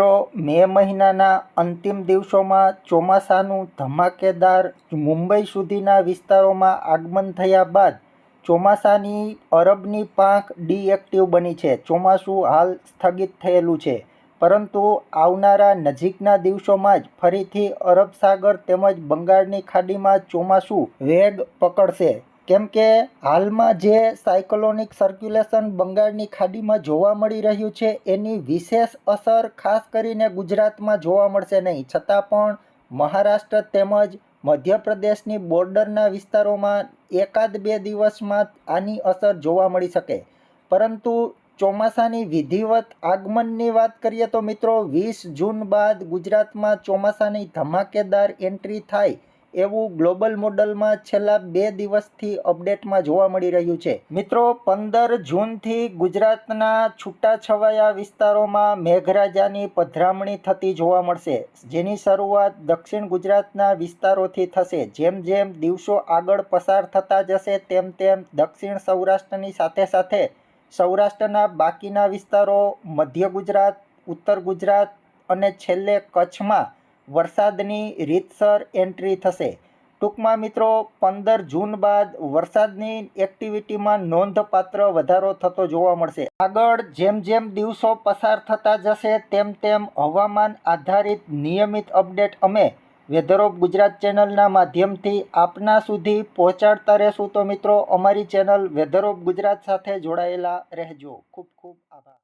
મિત્રો, મે મહિનાના અંતિમ દિવસોમાં ચોમાસાનું ધમાકેદાર મુંબઈ સુધીના વિસ્તારોમાં આગમન થયા બાદ ચોમાસાની અરબની પાંખ ડીએક્ટિવ બની છે. ચોમાસું હાલ સ્થગિત થયેલું છે. પરંતુ આવનારા નજીકના દિવસોમાં જ ફરીથી અરબ સાગર તેમજ બંગાળની ખાડીમાં ચોમાસું વેગ પકડશે. કેમ કે હાલમાં જે સાયકલોનિક સર્ક્યુલેશન બંગાળની ખાડીમાં જોવા મળી રહ્યું છે, એની વિશેષ અસર ખાસ કરીને ગુજરાતમાં જોવા મળશે નહીં. છતાં પણ મહારાષ્ટ્ર તેમજ મધ્યપ્રદેશની બોર્ડરના વિસ્તારોમાં એકાદ બે દિવસમાં આની અસર જોવા મળી શકે. પરંતુ ચોમાસાની વિધિવત આગમનની વાત કરીએ તો મિત્રો, વીસ જૂન બાદ ગુજરાતમાં ચોમાસાની ધમાકેદાર એન્ટ્રી થાય એવું ગ્લોબલ મોડલમાં છેલ્લા બે દિવસથી અપડેટમાં જોવા મળી રહ્યું છે. મિત્રો, પંદર જૂનથી ગુજરાતના છૂટાછવાયા વિસ્તારોમાં મેઘરાજાની પધરામણી થતી જોવા મળશે. જેની શરૂઆત દક્ષિણ ગુજરાતના વિસ્તારોથી થશે. જેમ જેમ દિવસો આગળ પસાર થતા જશે, તેમ તેમ દક્ષિણ સૌરાષ્ટ્રની સાથે સાથે સૌરાષ્ટ્રના બાકીના વિસ્તારો મધ્ય ગુજરાત, ઉત્તર ગુજરાત અને છેલ્લે કચ્છમાં વરસાદની રીતસર એન્ટ્રી થશે. ટૂંકમાં મિત્રો, પંદર જૂન બાદ વરસાદની એક્ટિવિટીમાં નોંધપાત્ર વધારો થતો જોવા મળશે. આગળ જેમ જેમ દિવસો પસાર થતા જશે, તેમ તેમ હવામાન આધારિત નિયમિત અપડેટ અમે વેધર ઓફ ગુજરાત ચેનલના માધ્યમથી આપના સુધી પહોંચાડતા રહેશું. તો મિત્રો, અમારી ચેનલ વેધર ઓફ ગુજરાત સાથે જોડાયેલા રહેજો. ખૂબ ખૂબ આભાર.